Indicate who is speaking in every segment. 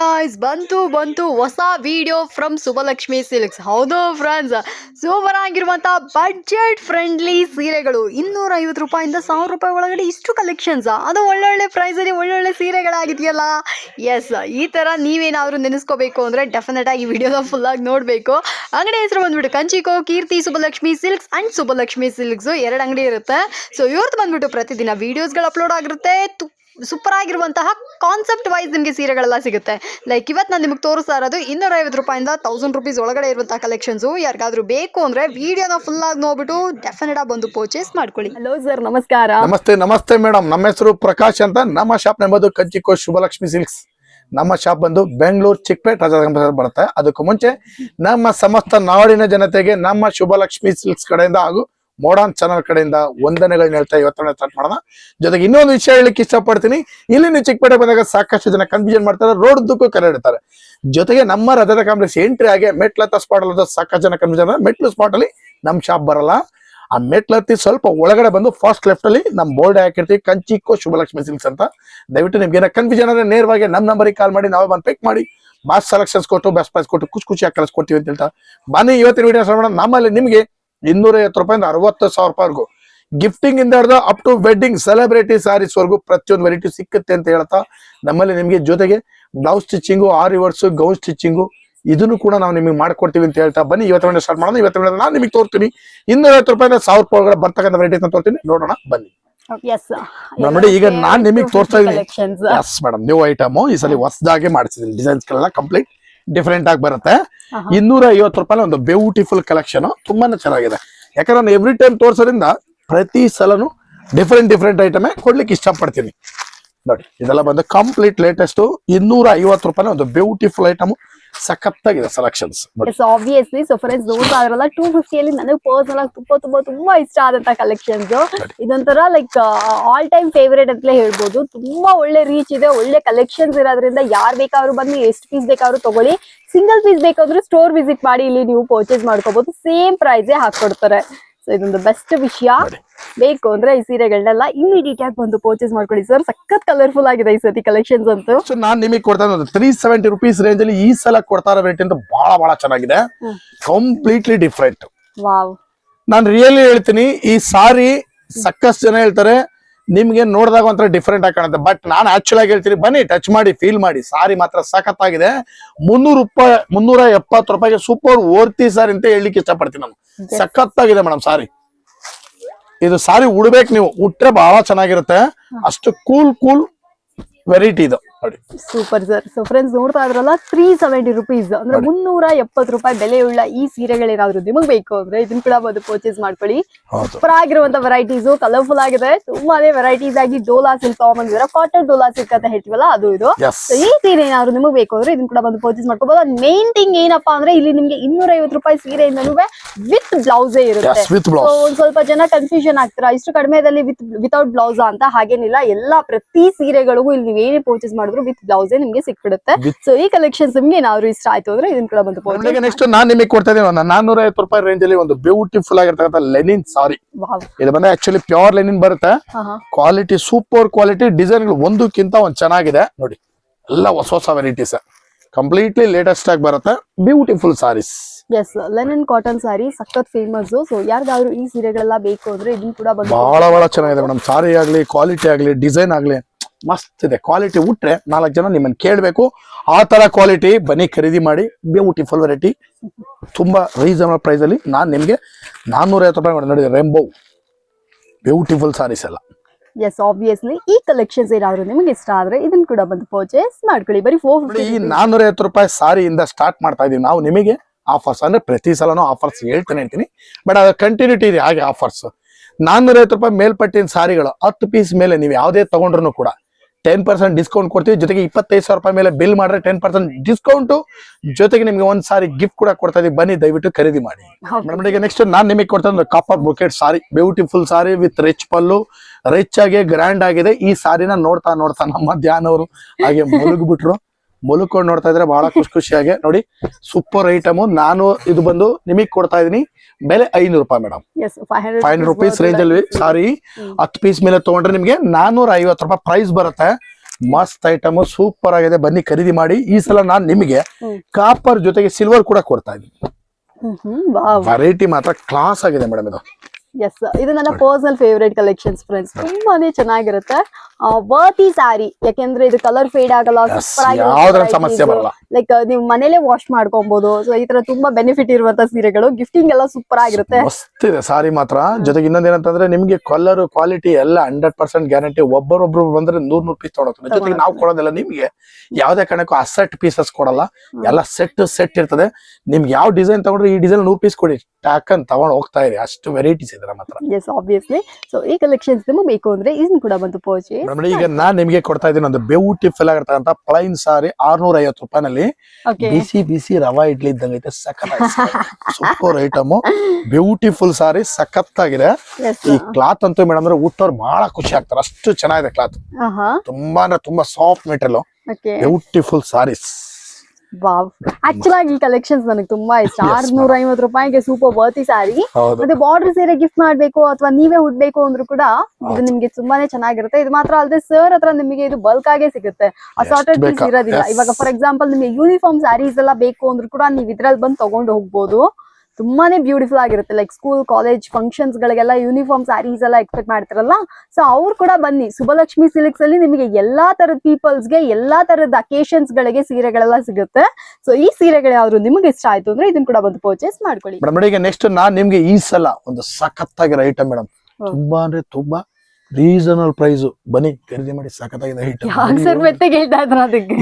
Speaker 1: Guys ಬಂತು ಬಂತು. ಹೊಸ ವಿಡಿಯೋ ಫ್ರಮ್ ಸುಬಲಕ್ಷ್ಮಿ ಸಿಲ್ಕ್ಸ್ ಹೌದು ಫ್ರೆಂಡ್ಸ್ ಸೂಪರ್ ಆಗಿರುವಂಥ ಬಡ್ಜೆಟ್ ಫ್ರೆಂಡ್ಲಿ ಸೀರೆಗಳು. ಇನ್ನೂರ ಐವತ್ತು ರೂಪಾಯಿಂದ ಸಾವಿರ ರೂಪಾಯಿ ಒಳಗಡೆ ಇಷ್ಟು ಕಲೆಕ್ಷನ್ಸ್ ಅದು ಒಳ್ಳೊಳ್ಳೆ ಪ್ರೈಸಲ್ಲಿ ಒಳ್ಳೊಳ್ಳೆ ಸೀರೆಗಳಾಗಿದೆಯಲ್ಲ? ಎಸ್ ಈ ತರ ನೀವೇನಾದರೂ ನೆನೆಸ್ಕೋಬೇಕು ಅಂದರೆ ಡೆಫಿನೆಟ್ ಆಗಿ ವಿಡಿಯೋನ ಫುಲ್ಲಾಗಿ ನೋಡಬೇಕು. ಅಂಗಡಿ ಹೆಸರು ಬಂದ್ಬಿಟ್ಟು ಕಂಚಿಕೋ Keerthi Subalakshmi silks and Subalakshmi silks ಎರಡು ಅಂಗಡಿ ಇರುತ್ತೆ. ಸೊ ಇವ್ರದ್ದು ಬಂದ್ಬಿಟ್ಟು ಪ್ರತಿದಿನ ವಿಡಿಯೋಸ್ಗಳು ಅಪ್ಲೋಡ್ ಆಗಿರುತ್ತೆ. ಸೂಪರ್ ಆಗಿರುವಂತಹ ಕಾನ್ಸೆಪ್ಟ್ ವೈಸ್ ನಿಮಗೆ ಸೀರೆಗಳೆಲ್ಲ ಸಿಗುತ್ತೆ. ಲೈಕ್ ಇವತ್ತು ನಾನು ನಿಮಗೆ ತೋರಿಸ್ತಾ ಇರೋದು ಇನ್ನೂರ ಐವತ್ತು ರೂಪಾಯಿಂದ ತೌಸಂಡ್ ರುಪೀಸ್ ಒಳಗಡೆ ಇರುವಂತಹ ಕಲೆಕ್ಷನ್ಸು ಯಾರಿಗಾದ್ರೂ ಬೇಕು ಅಂದರೆ ವಿಡಿಯೋನ ಫುಲ್ ಆಗಿ ನೋಡ್ಬಿಟ್ಟು ಡೆಫಿನೆಟ್ ಆಗಿ ಬಂದು ಪರ್ಚೇಸ್ ಮಾಡ್ಕೊಳ್ಳಿ. ಹಲೋ ಸರ್ ನಮಸ್ಕಾರ.
Speaker 2: ನಮಸ್ತೆ ನಮಸ್ತೆ ಮೇಡಮ್ ನಮ್ಮ ಹೆಸರು ಪ್ರಕಾಶ್ ಅಂತ. ನಮ್ಮ ಶಾಪ್ ನೆಂಬುದು ಕಜ್ಜಿಕೋ ಶುಭಲಕ್ಷ್ಮಿ ಸಿಲ್ಕ್ಸ್ ನಮ್ಮ ಶಾಪ್ ಬಂದು ಬೆಂಗಳೂರು ಚಿಕ್ಕಪೇಟ್ ರಾಜ ಬರುತ್ತೆ. ಅದಕ್ಕೂ ಮುಂಚೆ ನಮ್ಮ ಸಮಸ್ತ ನಾಡಿನ ಜನತೆಗೆ ನಮ್ಮ ಶುಭಲಕ್ಷ್ಮಿ ಸಿಲ್ಕ್ಸ್ ಕಡೆಯಿಂದ ಹಾಗೂ ಮೋಡರ್ನ್ ಚಾನಲ್ ಕಡೆಯಿಂದ ವಂದನೆಗಳನ್ನ ಹೇಳ್ತಾ ಇವತ್ತೊಂದು ಸ್ಟಾರ್ಟ್ ಮಾಡೋಣ. ಜೊತೆಗೆ ಇನ್ನೊಂದು ವಿಷಯ ಹೇಳಲಿಕ್ಕೆ ಇಷ್ಟಪಡ್ತೀನಿ. ಇಲ್ಲಿ ನೀವು ಚಿಕ್ಕಪೇಟೆ ಬಂದಾಗ ಸಾಕಷ್ಟು ಜನ ಕನ್ಫ್ಯೂಷನ್ ಮಾಡ್ತಾರೆ, ರೋಡ್ ದುಕ್ಕು ಕರೆ ಇಡ್ತಾರೆ ಜೊತೆಗೆ ನಮ್ಮ ರಥದ ಕಾಂಪ್ಲೆಕ್ಸ್ ಎಂಟ್ರಿ ಆಗಿ ಮೆಟ್ಲತ್ತ ಸ್ಪಾಟ್ ಅಲ್ಲಿ ಸಾಕಷ್ಟು ಜನ ಕನ್ಫ್ಯೂಷನ್ ಮೆಟ್ಲು ಸ್ಪಾಟ್ ಅಲ್ಲಿ ನಮ್ ಶಾಪ್ ಬರಲ್ಲ. ಆ ಮೆಟ್ಲತ್ತಿ ಸ್ವಲ್ಪ ಒಳಗಡೆ ಬಂದು ಫಸ್ಟ್ ಲೆಫ್ಟ್ ಅಲ್ಲಿ ನಮ್ ಬೋರ್ಡ್ ಹಾಕಿರ್ತೀವಿ ಕಂಚಿಕ್ಕೋ ಶುಭಲಕ್ಷ್ಮಿ ಸಿಲ್ಕ್ಸ್ ಅಂತ. ದಯವಿಟ್ಟು ನಿಮ್ಗೆ ಏನೋ ಕನ್ಫ್ಯೂಷನ್ ಅಂದ್ರೆ ನೇರವಾಗಿ ನಮ್ ನಂಬರಿಗೆ ಕಾಲ್ ಮಾಡಿ, ನಾವೇ ಬಂದು ಪಿಕ್ ಮಾಡಿ. ಮಾಸ್ ಸೆಲೆಕ್ಷನ್ಸ್ ಕೊಟ್ಟು ಬೆಸ್ಟ್ ಪ್ರೈಸ್ ಕೊಟ್ಟು, ಖುಷಿ ಖುಷಿಯಾಗಿ ಕಳಿಸ್ಕೊಡ್ತೀವಿ ಅಂತ ಹೇಳ್ತಾ ಬನ್ನಿ, ಇವತ್ತಿನ ವಿಡಿಯೋ ನಮ್ಮಲ್ಲಿ ನಿಮಗೆ ಇನ್ನೂರ ಐವತ್ತು ರೂಪಾಯಿಂದ ಅರವತ್ತು ಸಾವಿರ ರೂಪಾಯಿವರೆಗೂ. ಗಿಫ್ಟಿಂಗ್ ಇಂದ ಹಿಡಿದು up to wedding celebrity saris ವರೆಗೂ ಪ್ರತಿಯೊಂದು ವೆರೈಟಿ ಸಿಕ್ಕುತ್ತೆ ಅಂತ ಹೇಳ್ತಾ ನಮ್ಮಲ್ಲಿ ನಿಮಗೆ ಜೊತೆಗೆ ಬ್ಲೌಸ್ ಸ್ಟಿಚಿಂಗು ಆ ರಿವರ್ಸ್ ಗೌನ್ ಸ್ಟಿಚಿಂಗು ಇದನ್ನು ಕೂಡ ನಾವು ನಿಮಗೆ ಮಾಡ್ಕೊಡ್ತೀವಿ ಅಂತ ಹೇಳ್ತಾ ಬನ್ನಿ. ಇವತ್ತು ಸ್ಟಾರ್ಟ್ ಮಾಡೋಣ. ಇವತ್ತು ನಾನು ನಿಮಗೆ ತೋರ್ತೀನಿ. ಇನ್ನೂರ ಐವತ್ತು ರೂಪಾಯಿಂದ ಸಾವಿರ ರೂಪಾಯಿ ಒಳಗಡೆ ಬರ್ತಕ್ಕಂಥ ವೆರೈಟಿ ಅಂತ ತೋರ್ತೀನಿ. ನೋಡೋಣ ಬನ್ನಿ.
Speaker 1: ಎಸ್
Speaker 2: ನೋಡಿ ಈಗ ನಾನ್ ನಿಮಗೆ ತೋರಿಸ್ತಾ ಇದ್ದೀನಿ. ಮೇಡಮ್ ನ್ಯೂ ಐಟಮ್ ಈ ಸಲ ಹೊಸದಾಗಿ ಮಾಡಿಸಿದೀನಿ ಡಿಸೈನ್ಸ್ ಗಳೆಲ್ಲ ಕಂಪ್ಲೀಟ್ ಡಿಫ್ರೆಂಟ್ ಆಗಿ ಬರುತ್ತೆ. ಇನ್ನೂರ ಐವತ್ತು ರೂಪಾಯಿ ಒಂದು ಬ್ಯೂಟಿಫುಲ್ ಕಲೆಕ್ಷನ್ ತುಂಬಾನೇ ಚೆನ್ನಾಗಿದೆ. ಯಾಕಂದ್ರೆ ನಾನು ಎವ್ರಿ ಟೈಮ್ ತೋರ್ಸೋದ್ರಿಂದ ಪ್ರತಿ ಸಲನು ಡಿಫ್ರೆಂಟ್ ಡಿಫ್ರೆಂಟ್ ಐಟಮೇ ಕೊಡ್ಲಿಕ್ಕೆ ಇಷ್ಟಪಡ್ತೀನಿ. ನೋಡಿ ಇದೆಲ್ಲ ಬಂದು ಕಂಪ್ಲೀಟ್ ಲೇಟೆಸ್ಟ್ ಇನ್ನೂರ ಐವತ್ತು ರೂಪಾಯಿ ಒಂದು ಬ್ಯೂಟಿಫುಲ್ ಐಟಮ್ ಸಖತ್ತಾಗಿದೆ ಸೆಲೆಕ್ಷನ್ಸ್ ನೋಡಿ
Speaker 1: ಆಬ್ವಿಯಸ್ಲಿ ಸೊ ಫ್ರೆಂಡ್ಸ್ ನೋಡ್ತಾ ಇದ್ರಲ್ಲ ಟೂ ಫಿಫ್ಟಿಯಲ್ಲಿ ನನಗೆ ಪರ್ಸನಲ್ ಆಗಿ ತುಂಬಾ ತುಂಬಾ ತುಂಬಾ ಇಷ್ಟ ಆದಂತ ಕಲೆಕ್ಷನ್ಸ್ ಇದೊಂಥರ ಲೈಕ್ ಆಲ್ ಟೈಮ್ ಫೇವರೇಟ್ ಅಂತಲೇ ಹೇಳ್ಬೋದು. ತುಂಬಾ ಒಳ್ಳೆ ರೀಚ್ ಇದೆ ಒಳ್ಳೆ ಕಲೆಕ್ಷನ್ಸ್ ಇರೋದ್ರಿಂದ ಯಾರ್ ಬೇಕಾದ್ರೂ ಬಂದು ಎಷ್ಟು ಪೀಸ್ ಬೇಕಾದ್ರೂ ತಗೊಳ್ಳಿ. ಸಿಂಗಲ್ ಪೀಸ್ ಬೇಕಾದ್ರೂ ಸ್ಟೋರ್ ವಿಸಿಟ್ ಮಾಡಿ ಇಲ್ಲಿ ನೀವು ಪರ್ಚೇಸ್ ಮಾಡ್ಕೋಬಹುದು ಸೇಮ್ ಪ್ರೈಸ್ ಹಾಕೊಡ್ತಾರೆ ಸೊ ಇದೊಂದು ಬೆಸ್ಟ್ ವಿಷಯ. ಬೇಕು ಅಂದ್ರೆ ಈ ಸೀರೆಗಳನ್ನೆಲ್ಲ ಇಮಿಡಿಯೇಟ್ ಆಗಿ ಬಂದು ಪರ್ಚೇಸ್ ಮಾಡ್ಕೊಳ್ಳಿ ಸರ್ ಸಖತ್ ಕಲರ್ಫುಲ್ ಆಗಿದೆ ಈ ಸತಿ ಕಲೆಕ್ಷನ್ಸ್ ಅಂತೂ.
Speaker 2: ಸೊ ನಾನ್ ನಿಮಗೆ ಕೊಡ್ತಾ ತ್ರೀ ಸೆವೆಂಟಿ ರುಪೀಸ್ ರೇಂಜ್ ಅಲ್ಲಿ ಈ ಸಲ ಕೊಡ್ತಾರ ಇರೋ ರೇಟ್ ಅಂತ ಬಹಳ ಬಹಳ ಚೆನ್ನಾಗಿದೆ. Completely different
Speaker 1: wow.
Speaker 2: ನಾನು ರಿಯಲಿ ಹೇಳ್ತೀನಿ ಈ ಸಾರಿ ಸಾಕಷ್ಟು ಜನ ಹೇಳ್ತಾರೆ ನಿಮ್ಗೆ ನೋಡಿದಾಗ ಒಂಥರ ಡಿಫ್ರೆಂಟ್ ಆಗಿ ಕಾಣುತ್ತೆ. ಬಟ್ ನಾನು ಆಕ್ಚುಲ್ ಆಗಿ ಹೇಳ್ತೀನಿ ಬನ್ನಿ ಟಚ್ ಮಾಡಿ ಫೀಲ್ ಮಾಡಿ. ಸಾರಿ ಮಾತ್ರ ಸಖತ್ತಾಗಿದೆ. ಮುನ್ನೂರು ರೂಪಾಯಿ ಮುನ್ನೂರ ಎಪ್ಪತ್ತು ರೂಪಾಯಿಗೆ ಸೂಪರ್ ಓರ್ತಿ ಸಾರಿ ಅಂತ ಹೇಳಲಿಕ್ಕೆ ಇಷ್ಟಪಡ್ತೀನಿ ನಾನು. ಸಖತ್ತಾಗಿದೆ ಮೇಡಮ್ ಸಾರಿ ಇದು ಸಾರಿ ಉಡ್ಬೇಕು ನೀವು ಉಟ್ರೆ ಬಹಳ ಚೆನ್ನಾಗಿರುತ್ತೆ. ಅಷ್ಟು ಕೂಲ್ ಕೂಲ್ ವೆರೈಟಿ ಇದು. ನೋಡಿ.
Speaker 1: ಸೂಪರ್ ಸರ್ ಸೊ ಫ್ರೆಂಡ್ಸ್ ನೋಡ್ತಾ ಇದ್ರಲ್ಲ ತ್ರೀ ಸೆವೆಂಟಿ ರುಪೀಸ್ ಅಂದ್ರೆ. ಮುನ್ನೂರ ಎಪ್ಪತ್ತು ರೂಪಾಯಿ ಬೆಲೆಯುಳ್ಳ ಈ ಸೀರೆಗಳೇನಾದ್ರು ನಿಮಗ್ ಬೇಕು ಅಂದ್ರೆ ಇದನ್ನ ಕೂಡ ಬಂದು ಪರ್ಚೇಸ್ ಮಾಡ್ಕೊಳ್ಳಿ. ಸೂಪರ್ ಆಗಿರುವಂತ ವೆರೈಟೀಸ್ ಕಲರ್ಫುಲ್ ಆಗಿದೆ. ತುಂಬಾನೇ ವೆರೈಟೀಸ್ ಆಗಿ ಡೋಲಾ ಸಿಲ್ಕ್ ತಗೊಂಬಂದಿದ್ದಾರೆ ಕಾಟನ್ ಡೋಲಾ ಸಿಲ್ಕ್ ಅಂತ ಹೇಳ್ತೀವಲ್ಲ ಅದು ಇದು. ಈ ಸೀರೆ ಏನಾದ್ರು ನಿಮಗೆ ಬೇಕು ಅಂದ್ರೆ ಇದನ್ನ ಕೂಡ ಬಂದು ಪರ್ಚೇಸ್ ಮಾಡ್ಕೋಬಹುದು ಮೇನ್ ಥಿಂಗ್ ಏನಪ್ಪಾ ಅಂದ್ರೆ ಇಲ್ಲಿ ನಿಮ್ಗೆ ಇನ್ನೂರ ಐವತ್ತು ರೂಪಾಯಿ ಸೀರೆಯಿಂದನೂ ವಿತ್ ಬ್ಲೌಸೇ ಇರುತ್ತೆ. ಒಂದ್ ಸ್ವಲ್ಪ ಜನ ಕನ್ಫ್ಯೂಷನ್ ಆಗ್ತಾರೆ? ಇಷ್ಟು ಕಡಿಮೆದಲ್ಲಿ ವಿತ್ ವಿತೌಟ್ ಬ್ಲೌಸ್ ಅಂತ ಹಾಗೇನಿಲ್ಲ. ಎಲ್ಲಾ ಪ್ರತಿ ಸೀರೆಗಳಿಗೂ ಇಲ್ಲಿ ನೀವು ಏನೇ ಪರ್ಚೇಸ್ ಮಾಡಿದ್ರು ವಿತ್ ಬ್ಲೌಸ್ ನಿಮ್ಗೆ ಸಿಕ್ಬಿಡುತ್ತೆ. ಸೊ ಈ ಕಲೆಕ್ಷನ್ ನಿಮ್ಗೆ ಏನಾದ್ರು ಇಷ್ಟ ಆಯ್ತು ಅಂದ್ರೆ ಇದನ್ನ ಕೂಡ ಬಂದು
Speaker 2: ನೆಕ್ಸ್ಟ್ ನಾನ್ ನಿಮಗೆ ಕೊಡ್ತಾ ಇದ್ದೀನಿ ಒಂದು ನಾನ್ನೂರ ಐವತ್ತು ರೂಪಾಯಿ ರೇಂಜ್ ಅಲ್ಲಿ ಒಂದು ಬ್ಯೂಟಿಫುಲ್ ಆಗಿರ್ತಕ್ಕಂಥ ಲೆನಿನ್ ಸಾರಿ ಇದು ಬಂದ್ರೆ ಆಕ್ಚುಲಿ ಪ್ಯೂರ್ ಲೆನಿನ್ ಬರುತ್ತೆ. ಕ್ವಾಲಿಟಿ ಸೂಪರ್ ಕ್ವಾಲಿಟಿ ಡಿಸೈನ್ ಒಂದಕ್ಕಿಂತ ಒಂದ್ ಚೆನ್ನಾಗಿದೆ. ನೋಡಿ ಎಲ್ಲ ಹೊಸ ಹೊಸ ವೆರೈಟೀಸ್ ಕಂಪ್ಲೀಟ್ಲಿ ಲೇಟೆಸ್ಟ್ ಆಗಿ ಬರುತ್ತೆ. Beautiful saris
Speaker 1: yes linen cotton sari ಸಖತ್ ಫೇಮಸ್ ಸೊ ಯಾರಿಗಾದ್ರೂ ಈ ಸೀರೆಗಳೆಲ್ಲ ಬೇಕು ಅಂದ್ರೆ ಇದನ್ನ ಕೂಡ ಬಂದು
Speaker 2: ಬಹಳ ಬಹಳ ಚೆನ್ನಾಗಿದೆ ಮೇಡಮ್. ಸಾರಿ ಆಗ್ಲಿ ಕ್ವಾಲಿಟಿ ಆಗ್ಲಿ ಡಿಸೈನ್ ಆಗ್ಲಿ. ಮಸ್ತ್ ಇದೆ. ಕ್ವಾಲಿಟಿ ಉಟ್ರೆ ನಾಲ್ಕು ಜನ ನಿಮ್ಮನ್ನು ಕೇಳಬೇಕು. ಆ ತರ ಕ್ವಾಲಿಟಿ ಬನ್ನಿ ಖರೀದಿ ಮಾಡಿ. ಬ್ಯೂಟಿಫುಲ್ ವೆರೈಟಿ ತುಂಬಾ ರೀಸನಬಲ್ ಪ್ರೈಸ್ ಅಲ್ಲಿ ನಾನು ನಿಮಗೆ ನಾನ್ನೂರ ಐವತ್ತು ರೂಪಾಯಿ ನೋಡಿ ರೆಂಬೋ ಬ್ಯೂಟಿಫುಲ್ ಸಾರೀಸ್ ಎಲ್ಲ.
Speaker 1: ಎಸ್ ಆಬ್ವಿಯಸ್ಲಿ ಈ ಕಲೆಕ್ಷನ್ಸ್ ಏನಾದರೂ ನಿಮಗೆ ಇಷ್ಟ ಆದರೆ ಇದನ್ನ ಕೂಡ ಬಂದು ಪರ್ಚೇಸ್ ಮಾಡ್ಕೊಳ್ಳಿ. ಬರೀ ಫೋರ್
Speaker 2: ಫಿಫ್ಟಿ ಈ ನಾನ್ನೂರ ಐವತ್ತು ರೂಪಾಯಿ ಸಾರಿಯಿಂದ ಸ್ಟಾರ್ಟ್ ಮಾಡ್ತಾ ಇದ್ದೀವಿ ನಾವು ನಿಮಗೆ ಆಫರ್ಸ್ ಅಂದರೆ ಪ್ರತಿ ಸಲನೂ ಆಫರ್ಸ್ ಹೇಳ್ತಾನೆ ಇರ್ತೀನಿ ಬಟ್ ಅದು ಕಂಟಿನ್ಯೂಟಿ ಇದೆ ಹಾಗೆ ಆಫರ್ಸ್ ನಾನ್ನೂರ ಐವತ್ತು ರೂಪಾಯಿ ಮೇಲ್ಪಟ್ಟಿನ ಸಾರಿಗಳು ಹತ್ತು ಪೀಸ್ ಮೇಲೆ ನೀವು ಯಾವುದೇ ತಗೊಂಡ್ರು ಕೂಡ ಟೆನ್ ಪರ್ಸೆಂಟ್ ಡಿಸ್ಕೌಂಟ್ ಕೊಡ್ತೀವಿ. ಜೊತೆಗೆ ಇಪ್ಪತ್ತೈದು ಸಾವಿರ ರೂಪಾಯಿ ಮೇಲೆ ಬಿಲ್ ಮಾಡಿದ್ರೆ ಟೆನ್ ಪರ್ಸೆಂಟ್ ಡಿಸ್ಕೌಂಟ್ ಜೊತೆಗೆ ನಿಮ್ಗೆ ಒಂದ್ ಸಾರಿ ಗಿಫ್ಟ್ ಕೂಡ ಕೊಡ್ತಾ ಇದೀವಿ. ಬನ್ನಿ ದಯವಿಟ್ಟು ಖರೀದಿ ಮಾಡಿ. ಮೇಡಮ್ ಈಗ ನೆಕ್ಸ್ಟ್ ನಾನು ನಿಮಗೆ ಕೊಡ್ತಾ copper bouquet sari. Beautiful sari with rich pallu. Rich ಆಗಿ ಗ್ರ್ಯಾಂಡ್ ಆಗಿದೆ. ಈ ಸಾರಿನ ನೋಡ್ತಾ ನೋಡ್ತಾ ನಮ್ಮ ಧ್ಯಾನವರು ಹಾಗೆ ಮುಳುಗ್ಬಿಟ್ರು ಮುಳುಕೊಂಡು ನೋಡ್ತಾ ಇದ್ರೆ ಬಹಳ ಖುಷಿ ಖುಷಿಯಾಗಿ. ನೋಡಿ ಸೂಪರ್ ಐಟಮ್ ನಾನು ಇದು ಬಂದು ನಿಮಗೆ ಕೊಡ್ತಾ ಇದೀನಿ. ಬೆಲೆ ಐನೂರು ರೂಪಾಯಿ madam.
Speaker 1: Five hundred
Speaker 2: rupees range ಅಲ್ಲಿ ಸಾರಿ. ಹತ್ತು ಪೀಸ್ ಮೇಲೆ ತಗೊಂಡ್ರೆ ನಿಮ್ಗೆ ನಾನೂರ ಐವತ್ತು ರೂಪಾಯಿ ಪ್ರೈಸ್ ಬರುತ್ತೆ. ಮಸ್ತ್ ಐಟಮ್ ಸೂಪರ್ ಆಗಿದೆ. ಬನ್ನಿ ಖರೀದಿ ಮಾಡಿ. ಈ ಸಲ ನಾನು ನಿಮಗೆ. ಕಾಪರ್ ಜೊತೆಗೆ ಸಿಲ್ವರ್ ಕೂಡ ಕೊಡ್ತಾ
Speaker 1: ಇದೀನಿ.
Speaker 2: ವೆರೈಟಿ ಮಾತ್ರ ಕ್ಲಾಸ್ ಆಗಿದೆ ಮೇಡಮ್ ಇದು.
Speaker 1: ಎಸ್ ಇದು ನನ್ನ ಪರ್ಸನಲ್ ಫೇವ್ರೇಟ್ ಕಲೆಕ್ಷನ್ಸ್ ಫ್ರೆಂಡ್ಸ್ ತುಂಬಾನೇ ಚೆನ್ನಾಗಿರುತ್ತೆ. ವರ್ತಿ ಸ್ಯಾರಿ ಯಾಕೆಂದ್ರೆ ಇದು ಕಲರ್ ಫೇಡ್ ಆಗಲ್ಲ
Speaker 2: ಸೂಪರ್ ಯಾವ್ದ್ರ ಸಮಸ್ಯೆ ಬರಲ್ಲ.
Speaker 1: ಲೈಕ್ ನೀವು ಮನೇಲೆ ವಾಶ್ ಮಾಡ್ಕೊಬಹುದು ಸೊ ಈ ತರ ತುಂಬಾ ಬೆನಿಫಿಟ್ ಇರುವಂತ ಸೀರೆಗಳು. ಗಿಫ್ಟಿಂಗ್ ಎಲ್ಲ ಸೂಪರ್ ಆಗಿರುತ್ತೆ.
Speaker 2: ಇದೆ ಸಾರಿ ಮಾತ್ರ. ಜೊತೆಗೆ ಇನ್ನೊಂದೇನಂತಂದ್ರೆ ನಿಮ್ಗೆ ಕಲರ್ ಕ್ವಾಲಿಟಿ ಎಲ್ಲ ಹಂಡ್ರೆಡ್ ಪರ್ಸೆಂಟ್ ಗ್ಯಾರಂಟಿ ಒಬ್ಬರೊಬ್ರು ಬಂದ್ರೆ ನೂರ್ ನೂರ್ ಪೀಸ್ ತೊಗೊಳತ್ತೆ. ಜೊತೆಗೆ ನಾವು ಕೊಡೋದಿಲ್ಲ ನಿಮ್ಗೆ ಯಾವ್ದೇ ಕಾರಣಕ್ಕೂ ಅಸೆಟ್ ಪೀಸಸ್ ಕೊಡಲ್ಲ. ಎಲ್ಲ ಸೆಟ್ ಸೆಟ್ ಇರ್ತದೆ. ನಿಮ್ಗೆ ಯಾವ ಡಿಸೈನ್ ತಗೊಂಡ್ರೆ ಈ ಡಿಸೈನ್ ನೂರ್ ಪೀಸ್ ಕೊಡಿ. ಟಾಕನ್ ತಗೊಂಡ್ ಹೋಗ್ತಾ ಇರಿ. ಅಷ್ಟು ವೆರೈಟೀಸ್ ಇದೆ. ನಮ್ಮ ಹತ್ರ
Speaker 1: ಎಸ್ ಆಬ್ವಿಯಸ್ಲಿ ಸೊ ಈ ಕಲೆಕ್ಷನ್ಸ್ ನಿಮಗೆ ಬೇಕು ಅಂದ್ರೆ ಇದನ್ನ ಕೂಡ ಬಂದು ಪರ್ಚೇಸ್
Speaker 2: ಮೇಡಮ್ ಈಗ ನಾನ್ ನಿಮಗೆ ಕೊಡ್ತಾ ಇದ್ದೀನಿ ಒಂದು ಬ್ಯೂಟಿಫುಲ್ ಆಗಿರ್ತಕ್ಕಂಥ ಪ್ಲೈನ್ ಸಾರಿ ಆರ್ನೂರ ಐವತ್ತು ರೂಪಾಯಿನಲ್ಲಿ ಬಿಸಿ ಬಿಸಿ ರವಾ ಇಡ್ಲಿ ಇದ್ದಂಗೆ ಐತೆ ಸಖತ್ ಸೂಪರ್ ಐಟಮ್ ಬ್ಯೂಟಿಫುಲ್ ಸಾರಿ ಸಖತ್
Speaker 1: ಆಗಿದೆ
Speaker 2: ಈ ಕ್ಲಾತ್ ಅಂತೂ ಮೇಡಮ್ ಅಂದ್ರೆ ಊಟವ್ರು ಬಹಳ ಖುಷಿ ಆಗ್ತಾರೆ. ಅಷ್ಟು ಚೆನ್ನಾಗಿದೆ ಕ್ಲಾತ್
Speaker 1: ಆಹಾ
Speaker 2: ತುಂಬಾ ಅಂದ್ರೆ ತುಂಬಾ soft material beautiful saris
Speaker 1: wow actual ಆಗಿ ಈ ಕಲೆಕ್ಷನ್ಸ್ ನನಗೆ ತುಂಬಾ ಇಷ್ಟ. ಆರ್ನೂರ ಐವತ್ತು ರೂಪಾಯಿಗೆ ಸೂಪರ್ ಬರ್ತಿ ಸ್ಯಾರಿ ಮತ್ತೆ ಬಾರ್ಡರ್ ಸೀರೆ ಗಿಫ್ಟ್ ಮಾಡ್ಬೇಕು ಅಥವಾ ನೀವೇ ಉಡ್ಬೇಕು ಅಂದ್ರು ಕೂಡ ಇದು ನಿಮ್ಗೆ ತುಂಬಾನೇ ಚೆನ್ನಾಗಿರುತ್ತೆ. ಇದು ಮಾತ್ರ ಅಲ್ಲದೆ ಸರ್ ಹತ್ರ ನಿಮಗೆ ಇದು ಬಲ್ಕ್ ಆಗೇ ಸಿಗುತ್ತೆ. Assorted piece? ಇರೋದಿಲ್ಲ. ಇವಾಗ ಫಾರ್ ಎಕ್ಸಾಂಪಲ್ ನಿಮಗೆ ಯೂನಿಫಾರ್ಮ್ ಸ್ಯಾರೀಸ್ ಎಲ್ಲ ಬೇಕು ಅಂದ್ರೂ ಕೂಡ ನೀವು ಇದ್ರಲ್ಲಿ ಬಂದು ತಗೊಂಡು ಹೋಗ್ಬೋದು. ತುಂಬಾನೇ ಬ್ಯೂಟಿಫುಲ್ ಆಗಿರುತ್ತೆ. ಲೈಕ್ ಸ್ಕೂಲ್ ಕಾಲೇಜ್ ಫಂಕ್ಷನ್ಸ್ ಗಳಿಗೆಲ್ಲ ಯೂನಿಫಾರ್ಮ್ ಸ್ಯಾರೀಸ್ ಎಲ್ಲ ಎಕ್ಸ್ಪೆಕ್ಟ್ ಮಾಡ್ತಾರಲ್ಲ? ಸೊ ಅವ್ರು ಕೂಡ ಬನ್ನಿ. ಸುಬಲಕ್ಷ್ಮಿ ಸಿಲ್ಕ್ಸ್ ಅಲ್ಲಿ ನಿಮಗೆ ಎಲ್ಲಾ ತರದ ಪೀಪಲ್ಸ್ಗೆ ಎಲ್ಲಾ ತರದ ಅಕೇಶನ್ಸ್ ಗಳಿಗೆ ಸೀರೆಗಳೆಲ್ಲ ಸಿಗುತ್ತೆ. ಸೊ ಈ ಸೀರೆಗಳು ಯಾವ್ದು ನಿಮಗೆ ಇಷ್ಟ ಆಯ್ತು ಅಂದ್ರೆ ಇದನ್ನ ಕೂಡ ಬಂದು ಪರ್ಚೇಸ್ ಮಾಡ್ಕೊಳ್ಳಿ.
Speaker 2: ಮೇಡಮ್ ಈಗ ನೆಕ್ಸ್ಟ್ ನಾನ್ ನಿಮ್ಗೆ ಈ ಸಲ ಒಂದು ಸಖತ್ತಾಗಿರೋ ಐಟಮ್ ಮೇಡಮ್ ತುಂಬಾ ಅಂದ್ರೆ ತುಂಬಾ ರೀಸನಲ್ ಪ್ರೈಸ್ ಬನ್ನಿ ಖರೀದಿ ಮಾಡಿ ಸಖತ್ತಾಗಿದೆ ಐಟಮ್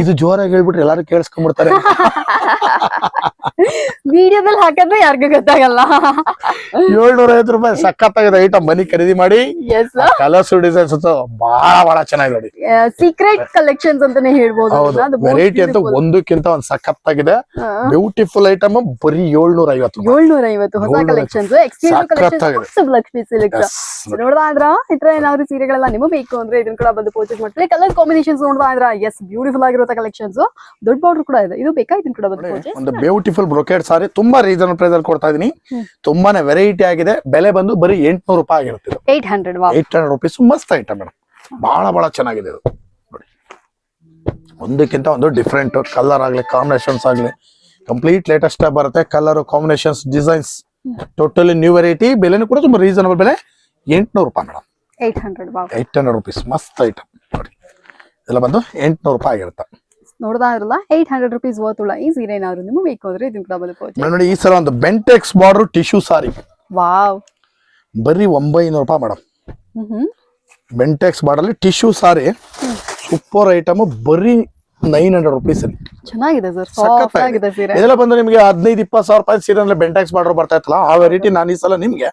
Speaker 2: ಇದು ಜೋರಾಗಿ ಹೇಳ್ಬಿಟ್ರೆ ಎಲ್ಲಾರು ಕೇಳಿಸ್ಕೊಂಡ್ಬಿಡ್ತಾರೆ.
Speaker 1: ವಿಡಿಯೋದಲ್ಲಿ ಹಾಕಿದ್ರೆ ಯಾರಿಗೂ ಗೊತ್ತಾಗಲ್ಲ.
Speaker 2: ಏಳ್ನೂರ ಐವತ್ತು ರೂಪಾಯಿ ಸಖತ್ತಾಗಿದೆ ಐಟಮ್ ಮನಿ ಖರೀದಿ ಮಾಡಿ.
Speaker 1: ಎಸ್
Speaker 2: ಕಲರ್ಸ್ ಡಿಸೈನ್ಸ್ ಅಂತ ಬಹಳ ಬಹಳ ಚೆನ್ನಾಗಿದೆ ನೋಡಿ.
Speaker 1: ಸೀಕ್ರೆಟ್ ಕಲೆಕ್ಷನ್ಸ್ ಅಂತಾನೆ ಹೇಳ್ಬೋದು.
Speaker 2: ವೆರೈಟಿ ಅಂತ ಒಂದಕ್ಕಿಂತ ಒಂದ್ ಸಖತ್ತಾಗಿದೆ. ಬ್ಯೂಟಿಫುಲ್ ಐಟಮ್ ಬರೀ ಏಳ್ನೂರ ಐವತ್ತು
Speaker 1: ಏಳ್ನೂರ ಐವತ್ತು ಹೊಸ
Speaker 2: collection
Speaker 1: collections exclusive. Collections Lakshmi silks
Speaker 2: Yes.
Speaker 1: ನೋಡ್ದಾ ಇದ್ರ? ಈ ತರ ಏನಾದ್ರು ಸೀರೆಗಳೆಲ್ಲ ನಿಮಗೆ ಬೇಕು ಅಂದ್ರೆ ಇದನ್ನ ಕೂಡ ಬಂದು ಪರ್ಚೇಸ್ ಮಾಡ್ಕೊಳ್ಳಿ ಕಲರ್ ಕಾಂಬಿನೇಷನ್ಸ್ ನೋಡ್ದಾ ಇದ್ರ? ಎಸ್ ಬ್ಯೂಟಿಫುಲ್ ಆಗಿರೋ ಕಲೆಕ್ಷನ್ಸ್ ದೊಡ್ಡ ಬಾರ್ಡರ್ ಕೂಡ ಇದೆ. ಇದು ಬೇಕಾ? ಇದನ್ನ ಕೂಡ ಬಂದು ಪರ್ಚೇಸ್
Speaker 2: ಒಂದು ಬ್ಯೂಟಿಫುಲ್ ಬ್ರೊಕೆಟ್ ಸಾರಿ ತುಂಬಾ ರೀಸನಬಲ್ ಪ್ರೈಸ್ ಅಲ್ಲಿ ಕೊಡ್ತಾ ಇದೀನಿ ತುಂಬಾನೇ ವೆರೈಟಿ ಆಗಿದೆ. ಬೆಲೆ ಬಂದು ಬರೀ ಎಂಟ್ನೂರು ರೂಪಾಯಿ ಆಗಿರುತ್ತೆ
Speaker 1: eight hundred
Speaker 2: eight hundred rupees ಮಸ್ತ್ ಐಟಮ್ ಮೇಡಮ್ ಬಹಳ ಬಹಳ ಚೆನ್ನಾಗಿದೆ ಇದು. ನೋಡಿ. ಒಂದಕ್ಕಿಂತ ಒಂದು ಡಿಫ್ರೆಂಟ್ ಕಲರ್ ಆಗ್ಲಿ ಕಾಂಬಿನೇಷನ್ಸ್ ಆಗಲಿ ಕಂಪ್ಲೀಟ್ ಲೇಟೆಸ್ಟ್ ಬರುತ್ತೆ. Colour combinations designs totally new variety ಬೆಲೆನೂ ಕೂಡ ತುಂಬಾ ರೀಸನಬಲ್ ಬೆಲೆ. ಎಂಟ್ನೂರು ರೂಪಾಯಿ ಮೇಡಮ್
Speaker 1: ಏಟ್ ಹಂಡ್ರೆಡ್ ವಾ
Speaker 2: ಏಟ್ ಹಂಡ್ರೆಡ್ ರುಪೀಸ್ ಮಸ್ತ್ ಐಟಮ್ ನೋಡಿ. ಇದೆಲ್ಲ ಬಂದು ಎಂಟ್ನೂರು ರೂಪಾಯಿ ಆಗಿರುತ್ತೆ.
Speaker 1: ನೋಡ್ದಾ ಇರಲ್ಲ. ಏಟ್ ಹಂಡ್ರೆಡ್ ರುಪೀಸ್ ವರ್ತ್ ಉಳ್ಳ ಈ ಸೀರೆ ಏನಾದ್ರು ನಿಮಗೆ ಬೇಕು ಅಂದ್ರೆ ಇದನ್ನ ಕೂಡ ಬಂದು
Speaker 2: ನೋಡಿ ಈ ಸಲ ಒಂದು Bentex border tissue sari
Speaker 1: wow.
Speaker 2: ಬರೀ ಒಂಬೈನೂರು ರೂಪಾಯಿ ಮೇಡಮ್ ಬೆಂಟೆಕ್ಸ್ ಬಾರ್ಡಲ್ಲಿ ಟಿಶ್ಯೂ ಸಾರಿ ಸೂಪರ್ ಐಟಮ್ ಬರೀ ನೈನ್ ಹಂಡ್ರೆಡ್ ರುಪೀಸ್ ಅಲ್ಲಿ.
Speaker 1: ಚೆನ್ನಾಗಿದೆ ಸರ್. ಸಾಫ್ಟ್ ಆಗಿದೆ ಸೀರೆ.
Speaker 2: ಇದೆಲ್ಲ ಬಂದು ನಿಮಗೆ ಹದಿನೈದು ಇಪ್ಪತ್ತು ಸಾವಿರ ರೂಪಾಯಿ ಸೀರೆ ಅಂದ್ರೆ ಬೆಂಟೆಕ್ಸ್ ಬಾರ್ಡರ್ ಬರ್ತಾ ಇತ್ತಲ್ಲ ಆ ವೆರೈಟಿ ನಾನು ಈ ಸಲ ನಿಮ್ಗೆ.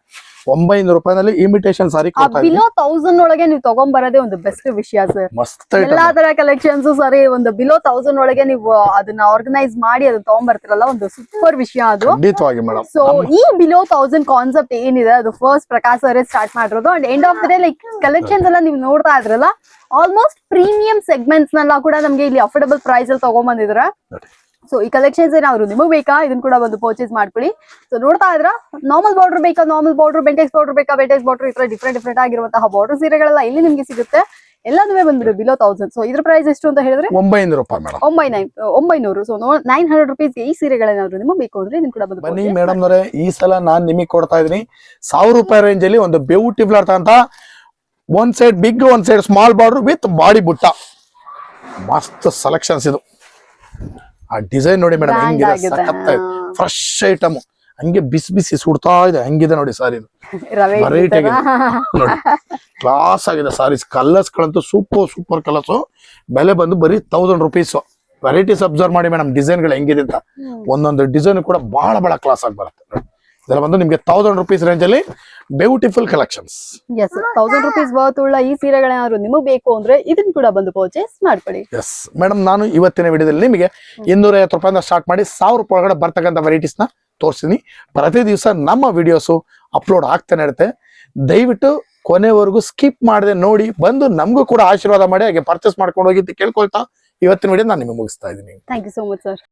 Speaker 2: ಒಂಬೈನೂರು ರೂಪಾಯಿನಲ್ಲಿ ಇಮಿಟೇಷನ್ ಸಾರಿ
Speaker 1: ಬಿಲೋ ತೌಸಂಡ್ ಒಳಗೆ ನೀವು ತಗೊಂಬರೋದೇ ಒಂದು ಬೆಸ್ಟ್ ವಿಷಯ ಸರ್
Speaker 2: ಮಸ್ತ್
Speaker 1: ಎಲ್ಲಾ ತರ ಕಲೆಕ್ಷನ್ಸ್ ಸರಿ ಒಂದು ಬಿಲೋ ತೌಸಂಡ್ ಒಳಗೆ ನೀವು ಅದನ್ನ ಆರ್ಗನೈಸ್ ಮಾಡಿ ಅದನ್ನ ತಗೊಂಡ್ಬರ್ತಿರಲ್ಲ ಒಂದು ಸೂಪರ್ ವಿಷಯ ಅದು.
Speaker 2: ಖಂಡಿತವಾಗಿ ಮೇಡಮ್
Speaker 1: ಸೊ ಈ ಬಿಲೋ ತೌಸಂಡ್ ಕಾನ್ಸೆಪ್ಟ್ ಏನಿದೆ ಅದು ಫಸ್ಟ್ ಪ್ರಕಾಶ್ ಅವರೇ ಸ್ಟಾರ್ಟ್ ಮಾಡಿರೋದು. And end of the day like collections ಎಲ್ಲ ನೀವು ನೋಡ್ತಾ ಇದ್ರಲ್ಲ ಆಲ್ಮೋಸ್ಟ್ ಪ್ರೀಮಿಯಂ ಸೆಗ್ಮೆಂಟ್ಸ್ ನೆಲ್ಲ ಕೂಡ ನಮ್ಗೆ ಇಲ್ಲಿ ಅಫೋರ್ಡಬಲ್ ಪ್ರೈಸ್ ಅಲ್ಲಿ ತಗೊಂಡ್ಬಂದಿದ್ರ ಸೊ ಈ ಕಲೆಕ್ಷನ್ಸ್ ಏನಾದ್ರು ನಿಮಗೆ ಬೇಕಾ? ಇದನ್ನ ಕೂಡ ಬಂದು ಪರ್ಚೇಸ್ ಮಾಡ್ಕೊಳ್ಳಿ. ಸೊ ನೋಡ್ತಾ ಇದ್ರ ನಾರ್ಮಲ್ ಬಾರ್ಡರ್ ಬೇಕಾ? ನಾರ್ಮಲ್ ಬಾರ್ಡರ್ ಬೆಂಟೆಕ್ಸ್ ಬಾರ್ಡರ್ ಬೇಕಾ? ಬೆಂಟೆಕ್ಸ್ ಬಾರ್ಡರ್ ಈ ತರ ಡಿಫ್ರೆಂಟ್ ಡಿಫ್ರೆಂಟ್ ಆಗಿರುವಂತಹ ಬಾರ್ಡರ್ ಸೀರೆಗಳೆಲ್ಲ ಇಲ್ಲಿ ನಿಮ್ಗೆ ಸಿಗುತ್ತೆ. ಎಲ್ಲದೂ ಬಂದ್ಬಿಡು ಬಿಲೋ ತೌಸಂಡ್ ಸೊ ಇದ್ರ ಪ್ರೈಸ್ ಎಷ್ಟು ಅಂತ ಹೇಳಿದ್ರೆ?
Speaker 2: ಒಂಬೈನೂರು ರೂಪಾಯಿ ಮೇಡಮ್
Speaker 1: ಒಂಬೈನೈನ್ ಒಂಬೈನೂರು. ಸೊ ನೈನ್ ಹಂಡ್ರೆಡ್ ರುಪೀಸ್ ಈ ಸೀರೆಗಳೇನಾದ್ರು ನಿಮಗೆ ಬೇಕು ಅಂದ್ರೆ ನಿಮ್ ಕೂಡ ಬಂದು
Speaker 2: ಬನ್ನಿ ಮೇಡಮ್ ನವರೇ ಈ ಸಲ ನಾನು ನಿಮಗೆ ಕೊಡ್ತಾ ಇದೀನಿ ಸಾವಿರ ರೂಪಾಯಿ ರೇಂಜ್ ಅಲ್ಲಿ ಒಂದು ಬ್ಯೂಟಿಫುಲ್ ಅಂತ. One side big one side small border with body butta. ಮಸ್ತ್ ಸೆಲೆಕ್ಷನ್ಸ್ ಇದು. ಆ ಡಿಸೈನ್ ನೋಡಿ ಮೇಡಮ್ ಹೆಂಗಿದೆ
Speaker 1: ಆಗಿದೆ.
Speaker 2: ಫ್ರೆಶ್ ಐಟಮ್ ಹಂಗೆ ಬಿಸಿ ಬಿಸಿ ಸುಡ್ತಾ ಇದೆ ಹಂಗಿದೆ ನೋಡಿ ಸಾರಿ
Speaker 1: ವೆರೈಟಿ ತರ.
Speaker 2: ನೋಡಿ ಕ್ಲಾಸ್ ಆಗಿದೆ ಸಾರೀಸ್. ಕಲರ್ಸ್ ಗಳಂತೂ ಸೂಪರ್ ಸೂಪರ್ ಕಲರ್ಸ್ ಬೆಲೆ ಬಂದು ಬರೀ ತೌಸಂಡ್ ರುಪೀಸ್ ವೆರೈಟೀಸ್ ಅಬ್ಸರ್ವ್ ಮಾಡಿ ಮೇಡಮ್ ಡಿಸೈನ್ಗಳು ಹೆಂಗಿದೆ ಅಂತ. ಒಂದೊಂದು ಡಿಸೈನ್ ಕೂಡ ಬಹಳ ಬಹಳ ಕ್ಲಾಸ್ ಆಗಿ ಬರುತ್ತೆ. ನೋಡಿ. ಇದೆಲ್ಲ ಬಂದು ನಿಮಗೆ ತೌಸಂಡ್ ರುಪೀಸ್ ರೇಂಜ್ ಅಲ್ಲಿ beautiful collections
Speaker 1: yes thousand rupees worth ಉಳ್ಳ ಈ ಸೀರೆಗಳೇನಾದ್ರು ನಿಮಗೆ ಬೇಕು ಅಂದ್ರೆ ಇದನ್ನ ಕೂಡ ಬಂದು ಪರ್ಚೇಸ್ ಮಾಡ್ಕೊಳ್ಳಿ.
Speaker 2: ಎಸ್ ಮೇಡಮ್ ನಾನು ಇವತ್ತಿನ ವಿಡಿಯೋದಲ್ಲಿ ನಿಮಗೆ ಇನ್ನೂರ ಐವತ್ತು ರೂಪಾಯಿಂದ ಸ್ಟಾರ್ಟ್ ಮಾಡಿ ಸಾವಿರ ರೂಪಾಯಿ ಒಳಗಡೆ ಬರ್ತಕ್ಕಂಥ ವೆರೈಟೀಸ್ನ ತೋರಿಸ್ತೀನಿ. ಪ್ರತಿ ದಿವಸ ನಮ್ಮ ವಿಡಿಯೋಸು ಅಪ್ಲೋಡ್ ಆಗ್ತಾನೆ ಇರುತ್ತೆ. ದಯವಿಟ್ಟು ಕೊನೆವರೆಗೂ ಸ್ಕಿಪ್ ಮಾಡದೆ ನೋಡಿ ಬಂದು ನಮಗೂ ಕೂಡ ಆಶೀರ್ವಾದ ಮಾಡಿ ಹಾಗೆ ಪರ್ಚೇಸ್ ಮಾಡ್ಕೊಂಡು ಹೋಗಿ ಅಂತ ಕೇಳ್ಕೊಳ್ತಾ ಇವತ್ತಿನ ವಿಡಿಯೋ ನಾನು ನಿಮಗೆ ಮುಗಿಸ್ತಾ ಇದ್ದೀನಿ.
Speaker 1: Thank you so much sir